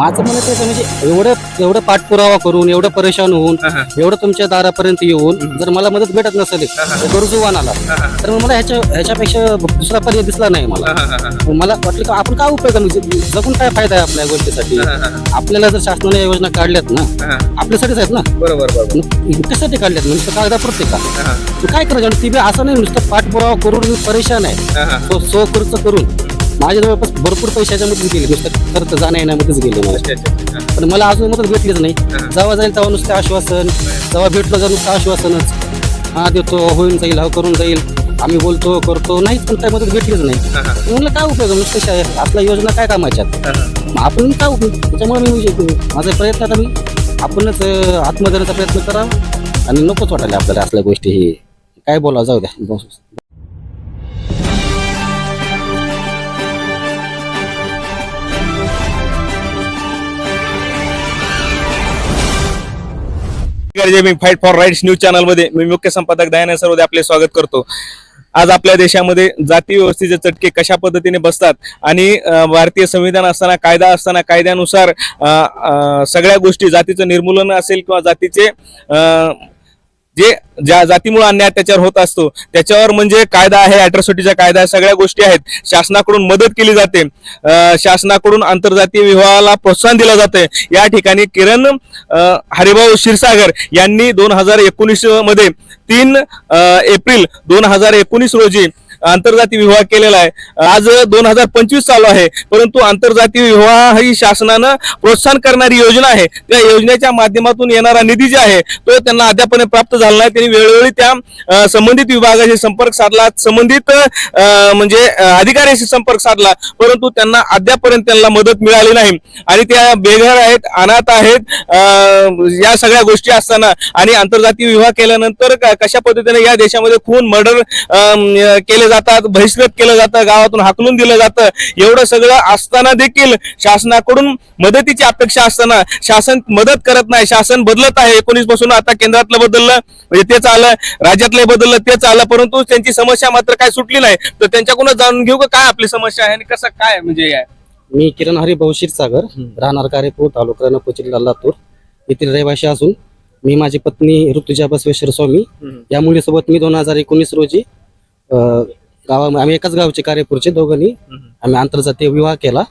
माझं म्हणत आहे म्हणजे एवढं एवढं पाठपुरावा करून एवढं परेशान होऊन. एवढं तुमच्या दारापर्यंत येऊन जर मला मदत भेटत नसेल गरजूवान आला तर मला ह्याच्या ह्याच्यापेक्षा दुसरा पर्याय दिसला नाही मला. मला वाटलं का आपण काय उपयोग? म्हणजे जगून काय फायदा आहे आपल्या गोष्टीसाठी. आपल्याला जर शासनाने या योजना काढल्यात ना आपल्यासाठीच आहेत ना. बरोबर कशासाठी काढल्यात? म्हणजे नुसतं कागदापुरते का? काय करायचं? आणि ती असं नाही नुसतं पाठपुरावा करून परेशान आहे. सो सो खर्च करून. माझ्या जवळपास भरपूर पैशाच्यामध्येच गेले. नुसतं खर्च जाण्या येण्यामध्येच गेले मला. पण मला अजून मदत भेटलीच नाही. जेव्हा जाईल तेव्हा नुसतं आश्वासन. जेव्हा भेटलं तर नुसतं आश्वासनच. हा देतो होऊन जाईल हा करून जाईल. आम्ही बोलतो करतो. नाहीच पण काय मदत भेटलीच नाही. म्हणलं काय उपयोग? नुसतं आपल्या योजना काय कामाच्यात. मग आपण काय उपयोग? त्याच्यामुळे मी म्हणजे माझा प्रयत्न आता मी आपणच अं, आत्महत्याचा प्रयत्न करावा. आणि नकोच वाटायला आपल्याला असल्या गोष्टी ही. काय बोला जाऊ द्या. नमस्कार, मी फाईट फॉर राईट्स न्यूज चॅनलमध्ये मी मुख्य संपादक दयानंद सर्वदे आपले स्वागत करतो. आज आपल्या देशामध्ये जाती व्यवस्थेचे चटके कशा पद्धतीने बसतात आणि भारतीय संविधान असताना कायदा असताना कायद्यानुसार सगळ्या गोष्टी जातीचं निर्मूलन असेल किंवा जातीचे अ, जे ज्या जातीमुळे अन्याय अत्याचार होत असतो त्याच्यावर म्हणजे कायदा आहे अॅट्रॉसिटीचा कायदा आहे सगळ्या गोष्टी आहेत. शासनाकडून मदत केली जाते. शासनाकडून आंतरजातीय विवाहाला प्रोत्साहन दिलं जाते या ठिकाणी किरण हरिभाऊ क्षीरसागर यांनी दोन हजार एकोणीसमध्ये तीन एप्रिल दोन हजार एकोणीस रोजी आंतरजातीय विवाह केलेला आहे. आज दोन हजार पंचवीस चालू आहे. परंतु आंतरजातीय विवाह ही शासनानं प्रोत्साहन करणारी योजना आहे. त्या योजनेच्या माध्यमातून येणारा निधी जे आहे तो त्यांना अद्यापने प्राप्त झाला नाही. त्यांनी वेळोवेळी त्या संबंधित विभागाशी संपर्क साधला. संबंधित म्हणजे अधिकाऱ्यांशी अधिकाऱ्याशी संपर्क साधला. परंतु त्यांना अद्यापर्यंत त्यांना मदत मिळाली नाही. आणि त्या बेघर आहेत अनाथ आहेत या सगळ्या गोष्टी असताना आणि आंतरजातीय विवाह केल्यानंतर क- कशा पद्धतीने या देशामध्ये खून मर्डर केले जातात बहिष्कृत केलं जातं गावातून हाकलून दिलं जातं. एवढं सगळं असताना देखील शासनाकडून मदतीची अपेक्षा असताना शासन मदत करत नाही. शासन बदलत आहे. एकोणीसपासून आता केंद्रातलं बदललं म्हणजे तेच आलं राज्यातलं बदललं तेच आलं परंतु त्यांची समस्या मात्र काय सुटली नाही. तर त्यांच्याकडून जाणून घेऊ का काय आपली समस्या आहे आणि कसं काय म्हणजे हे? मी किरण हरी सागर राहणार कार्यपूर तालुका रणपूर जिल्हा लातूर येथील रहिवासी असून मी माझी पत्नी ऋतुजा बसवेश्वर स्वामी. या मुलीसोबत मी दोन हजार एकोणीस रोजी अं, गावा आम्ही एकाच गावचे कार्यपूरचे दोघांनी. आम्ही आंतरजातीय विवाह केला.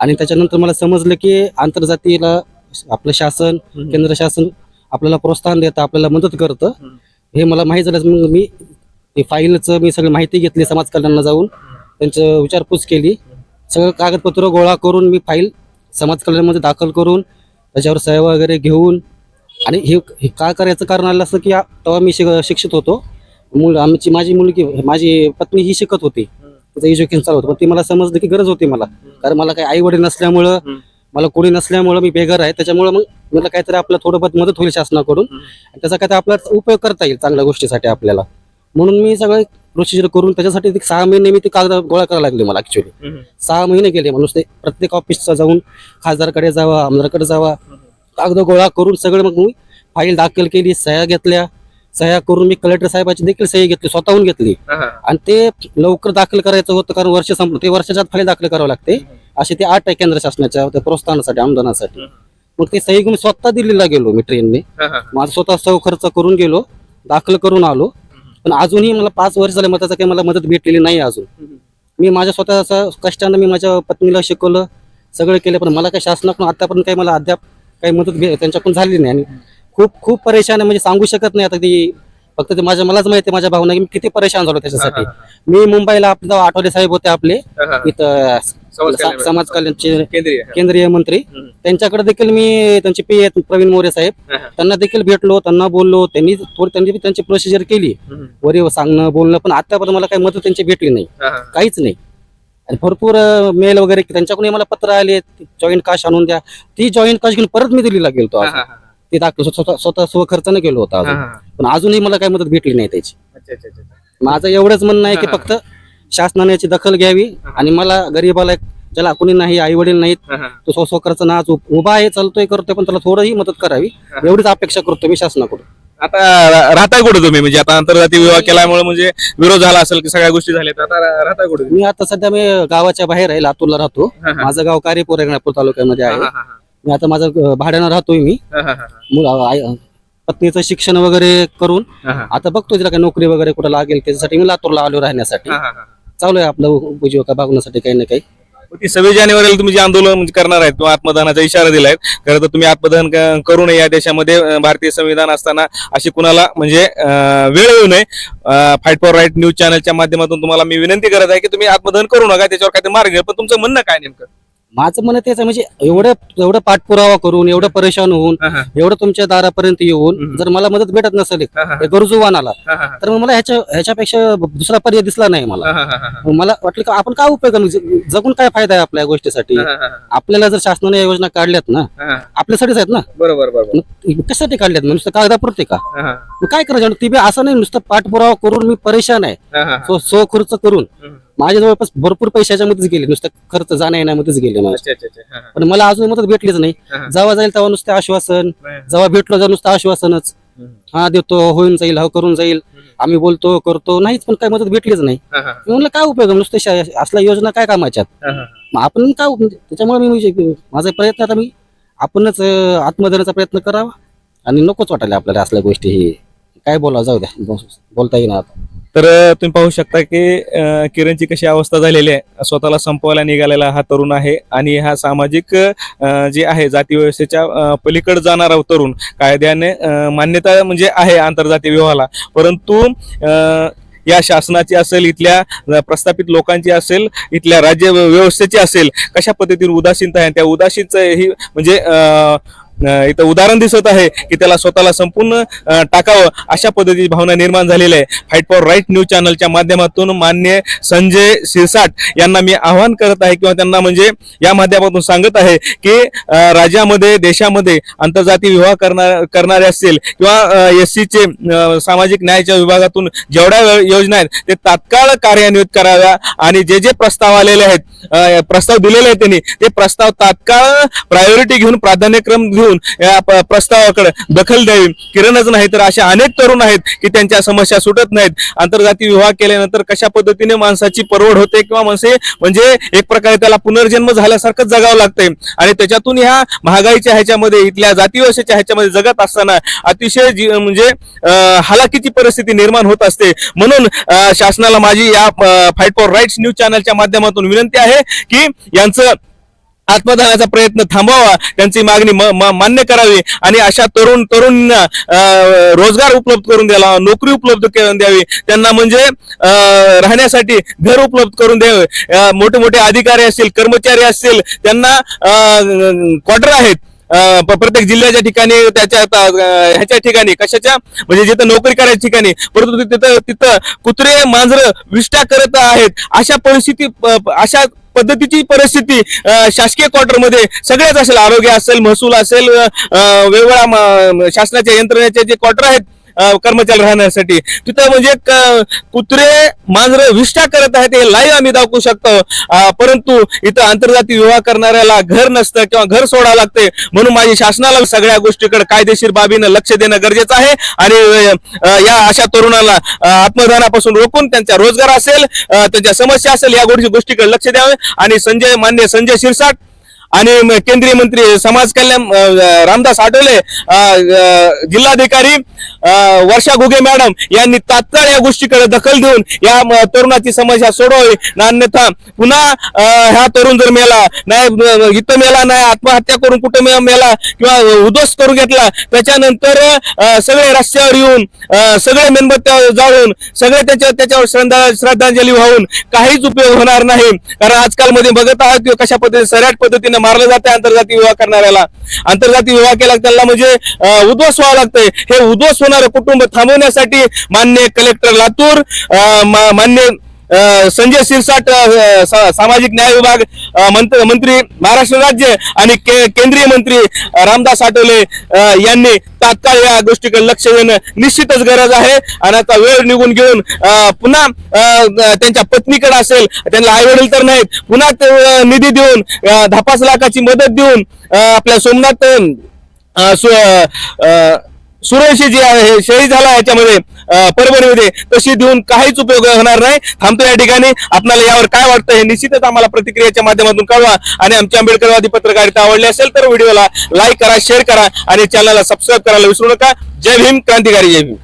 आणि त्याच्यानंतर मला समजलं की आंतरजातीला आपलं शासन केंद्र शासन आपल्याला प्रोत्साहन देतं आपल्याला मदत करतं. हे मला माहीत झालं मग मी ते फाईलचं मी सगळी माहिती घेतली समाज कल्याणला जाऊन. त्यांचं विचारपूस केली. सगळं कागदपत्र गोळा करून मी फाईल समाज कल्याणमध्ये दाखल करून त्याच्यावर सह्या वगैरे घेऊन. आणि हे हे काय करायचं कारण आलं असं की तेव्हा मी शिक शिक्षित होतो. मुल आमची माझी मुलगी माझी पत्नी ही शिकत होती. तिचं एज्युकेशन चालू होतं. पण ती मला समजलं की गरज होती मला. कारण मला काही आई वडील नसल्यामुळं मला कोणी नसल्यामुळं मी बेघर आहे. त्याच्यामुळं मग मला काहीतरी आपलं थोडं बहुत मदत होईल शासनाकडून. त्याचा काहीतरी आपला उपयोग करता येईल चांगल्या गोष्टीसाठी आपल्याला. म्हणून मी सगळं प्रोसिजर करून त्याच्यासाठी ते सहा महिने मी ते कागद गोळा करायला लागले मला ऍक्च्युली सहा महिने गेले माणूस ते प्रत्येक ऑफिसचा जाऊन खासदारकडे जावा आमदारकडे जावा. कागद गोळा करून सगळं मग मी फाईल दाखल केली सह्या घेतल्या. सह्या करून मी कलेक्टर साहेबाची देखील सही घेतली स्वतःहून घेतली. आणि ते लवकर दाखल करायचं होतं कारण वर्ष संपलं. ते वर्षाच्या फाईल दाखल करावं लागते. असे ते आठ आहे केंद्र शासनाच्या प्रोत्साहनासाठी अनुदानासाठी मग ते सही घेऊन स्वतः दिल्लीला गेलो मी ट्रेनने. माझा स्वतः सौ खर्च करून गेलो दाखल करून आलो. पण अजूनही मला पाच वर्ष झाले मग त्याचा काही मला मदत भेटलेली नाही अजून. मी माझ्या स्वतःच्या कष्टानं मी माझ्या पत्नीला शिकवलं सगळं केलं पण मला काही शासनाकडून आतापर्यंत काही मला अद्याप काही मदत त्यांच्याकडून झाली नाही. आणि खूप खूप परेशान आहे. म्हणजे सांगू शकत नाही आता ती. फक्त ते माझ्या मलाच माहिती आहे माझ्या भावना की मी किती परेशान झालो त्याच्यासाठी. मी मुंबईला आपले आठवले साहेब होते आपले इथं समाज कल्याण स- समाज कल्याणचे केंद्रीय केंद्रीय मंत्री. त्यांच्याकडे देखील मी त्यांचे पी आहेत प्रवीण मोरे साहेब. त्यांना देखील भेटलो त्यांना बोललो. त्यांनी थोडी त्यांनी त्यांची प्रोसिजर केली. वरी सांगणं बोलणं पण आतापर्यंत मला काही मदत त्यांची भेटली नाही. काहीच नाही. आणि भरपूर मेल वगैरे त्यांच्याकडून मला पत्र आले जॉईंट काश आणून द्या. ती जॉईंट काश घेऊन परत मी दिल्लीला गेलो ते दाखल स्वतः स्वतः स्वखर्चाने गेलो होता अजून. पण अजूनही मला काही मदत भेटली नाही त्याची. माझं एवढंच म्हणणं आहे की हा. फक्त शासनाने याची दखल घ्यावी आणि मला गरीबाला एक- ज्याला कोणी नाही आई वडील नाहीत तो स्व स्वखर्च ना आज उभ- उभा आहे चालतोय करतोय पण त्याला थोडंही मदत करावी. एवढीच अपेक्षा करतो मी शासनाकडून. आता रा- राहताय कुठे तुम्ही? म्हणजे आता आंतरजातीय विवाह केल्यामुळे म्हणजे विरोध झाला असेल की सगळ्या गोष्टी झाल्यात आता रा- राहताय कुठे? मी आता सध्या मी गावाच्या बाहेर आहे लातूरला राहतो. हा, हा. माझं गाव कारेपूर रेंगणापूर तालुक्यामध्ये आहे. मी आता माझं भाड्यानं राहतोय मी. मुलं- आई- पत्नीचं शिक्षण वगैरे करून आता बघतो तिला काही नोकरी वगैरे कुठं लागेल त्याच्यासाठी मी लातूरला आलो राहण्यासाठी. चालू आहे आपलं उपजीविका बघण्यासाठी काही ना काही. ती सव्वीस जानेवारीला तुम्ही जे आंदोलन म्हणजे करणार आहेत किंवा आत्मदानाचा इशारा दिलाय. खरं तर तुम्ही आत्मदान क- करू नये या देशामध्ये अं, भारतीय संविधान असताना अशी कुणाला म्हणजे अं, वेळ येऊ नये. फाईट फॉर राईट न्यूज चॅनलच्या माध्यमातून तुम्हाला मी विनंती करत आहे की तुम्ही आत्मदहन करू नका त्याच्यावर काहीतरी मार्ग पण तुमचं म्हणणं काय नेमकं? माझं म्हणणं तेच आहे म्हणजे एवढं एवढं पाठपुरावा करून एवढं परेशान होऊन एवढं तुमच्या दारापर्यंत येऊन. जर मला मदत भेटत नसेल हे गरजू वानाला तर मग मला ह्याच्या ह्याच्यापेक्षा दुसरा पर्याय दिसला नाही मला. मग मला वाटलं का आपण काय उपयोग? ज- जगून काय फायदा आहे आपल्या गोष्टीसाठी? आपल्याला जर शासनाने या योजना काढल्यात ना आपल्यासाठीच आहेत ना. बरोबर बरोबर. मग कशासाठी काढल्यात मग? नुसतं कागदापुरते का? मग काय करायचं? आणि ती बी असं नाही नुसतं पाठपुरावा करून मी परेशान आहे. सो सो खर्च करून. माझ्या जवळपास भरपूर पैशाच्या मध्येच गेले. नुसतं खर्च जाण्या येण्यामध्येच गेले माझे. अच्छा अच्छा अच्छा. पण मला अजून मदत भेटलीच नाही. हा. जेव्हा जाईल तेव्हा नुसतं आश्वासन. जेव्हा भेटलो जेव्हा नुसतं आश्वासनच. हा देतो होऊन जाईल हा करून जाईल. आम्ही बोलतो करतो. नाहीच पण काय मदत भेटलीच नाही. मी म्हणलं काय उपयोग आहे? नुसतं शा- असल्या योजना काय कामाच्यात मग आपण काय त्याच्यामुळे मी म्हणजे माझा प्रयत्न आता मी आपणच अं, आत्मदनाचा प्रयत्न करावा. आणि नकोच वाटायला आपल्याला असल्या गोष्टी ही. काय बोला जाऊ द्या. बोल- बोलता येईना आता. तर तुम्ही पाहू शकता की किरणची कशी अवस्था झालेली आहे. स्वतःला संपवायला निघालेला हा तरुण आहे आणि हा सामाजिक जे आहे जाती व्यवस्थेच्या पलीकडे जाणारा तरुण कायद्याने मान्यता म्हणजे आहे आंतरजातीय विवाहाला. परंतु या शासनाची असेल इथल्या प्रस्थापित लोकांची असेल इथल्या राज्य व्यवस्थेची असेल कशा पद्धतीने उदासीनता आहे? त्या उदासीनचं ही म्हणजे अं इथं उदाहरण दिसत आहे की त्याला स्वतःला संपूर्ण टाकावं अशा पद्धतीची भावना निर्माण झालेली आहे. फाईट फॉर राईट न्यूज चॅनलच्या माध्यमातून मान्य संजय शिरसाट यांना मी आवाहन करत आहे किंवा त्यांना म्हणजे या माध्यमातून सांगत आहे की राज्यामध्ये देशामध्ये आंतरजातीय विवाह करणार करणारे असतील किंवा एस सीचे सामाजिक न्यायाच्या विभागातून जेवढ्या योजना आहेत ते तात्काळ कार्यान्वित कराव्या आणि जे जे प्रस्ताव आलेले आहेत प्रस्ताव दिलेले आहेत त्यांनी ते प्रस्ताव तात्काळ प्रायोरिटी घेऊन प्राधान्यक्रम घेऊन या प्रस्तावाकडे दखल द्यावी. किरणच नाही तर अशा अनेक तरुण आहेत की त्यांच्या समस्या सुटत नाहीत. आंतरजातीय विवाह केल्यानंतर कशा पद्धतीने माणसाची परवड होते किंवा माणसे म्हणजे एक प्रकारे त्याला पुनर्जन्म झाल्यासारखं जगावं लागतंय. आणि त्याच्यातून ह्या महागाईच्या ह्याच्यामध्ये इथल्या जातीवशाच्या ह्याच्यामध्ये जगत असताना अतिशय जी- म्हणजे हालाकीची परिस्थिती निर्माण होत असते. म्हणून शासनाला माझी या फाईट फॉर राईट्स न्यूज चॅनलच्या माध्यमातून विनंती आहे की यांचं आत्मदानाचा प्रयत्न थांबवावा. त्यांची मागणी म- मान्य करावी आणि अशा तरुण तरुणींना रोजगार उपलब्ध करून द्यावा नोकरी उपलब्ध करून द्यावी. त्यांना म्हणजे राहण्यासाठी घर उपलब्ध करून द्यावे. मोठे मोठे अधिकारी असतील कर्मचारी असतील त्यांना क्वार्टर आहेत. प्रत्येक जिल्ह्याच्या ठिकाणी त्याच्या ह्याच्या ठिकाणी कशाच्या? म्हणजे जिथं नोकरी करायच्या ठिकाणी. परंतु तिथं तिथं कुत्रे मांजर विष्टा करत आहेत. अशा परिस्थिती अशा पद्धतीची परिस्थिती शासकीय क्वार्टरमध्ये सगळेच असेल आरोग्य असेल महसूल असेल वेगवेगळ्या शासनाच्या यंत्रणेचे जे क्वार्टर आहेत कर्मचारी राहण्यासाठी. तिथं म्हणजे कुत्रे मांजर विष्ठा करत आहेत हे लाईव्ह आम्ही दाखवू शकतो. परंतु इथं आंतरजातीय विवाह करणाऱ्याला घर नसतं किंवा घर सोडावं लागते म्हणून माझी शासनाला सगळ्या गोष्टीकडे कायदेशीर बाबीनं लक्ष देणं गरजेचं आहे. आणि या अशा तरुणाला आत्मदानापासून रोखून त्यांचा रोजगार असेल त्यांच्या समस्या असेल या गोष्टी गोष्टीकडे लक्ष द्यावे. आणि संजय मान्य संजय शिरसाट आणि केंद्रीय मंत्री समाज कल्याण रामदास आठवले जिल्हाधिकारी वर्षा घुगे मॅडम यांनी तात्काळ या गोष्टीकडे दखल देऊन या तरुणाची समस्या सोडवावी. न अन्यथा पुन्हा हा तरुण जर मेला नाही इथं मेला नाही आत्महत्या करून कुठं मेला किंवा उद्ध्वस्त करून घेतला त्याच्यानंतर सगळे रस्त्यावर येऊन सगळे मेणबत्त्या जाळून सगळे त्याच्या त्याच्यावर श्रद्धा श्रद्धांजली वाहून काहीच उपयोग होणार नाही. कारण आजकाल मध्ये बघत आहात की कशा पद्धतीने सराट पद्धतीने मारलं जाते आंतरजातीय विवाह करणाऱ्याला. आंतरजातीय विवाह केला त्यांना त्याला म्हणजे उद्ध्वस्त व्हावं लागतंय. हे उद्ध्वस्त होणारं कुटुंब थांबवण्यासाठी मान्य कलेक्टर लातूर अं, मा- मान्य संजय शिरसाट सा- सामाजिक न्याय विभाग मंत्र मंत्री महाराष्ट्र राज्य आणि के- केंद्रीय मंत्री रामदास आठवले यांनी तात्काळ या गोष्टीकडे लक्ष देणं निश्चितच गरज आहे. आणि आता वेळ निघून घेऊन पुन्हा त्यांच्या पत्नीकडे असेल त्यांना आई वडील तर नाहीत पुन्हा निधी देऊन अं, दहा पाच लाखाची मदत देऊन आपल्या सोमनाथ अं, सु- जी आहे शहीद झाला याच्यामध्ये. परभणीमध्ये तशी देऊन काहीच उपयोग होणार नाही. थांबतो या ठिकाणी. आपल्याला यावर काय वाटतं हे निश्चितच आम्हाला प्रतिक्रियेच्या माध्यमातून कळवा. आणि आमची आंबेडकरवादी पत्रकारिता आवडली असेल तर व्हिडिओला लाईक करा शेअर करा आणि चॅनलला सबस्क्राईब करायला विसरू नका. जय भीम क्रांतिकारी जय भीम.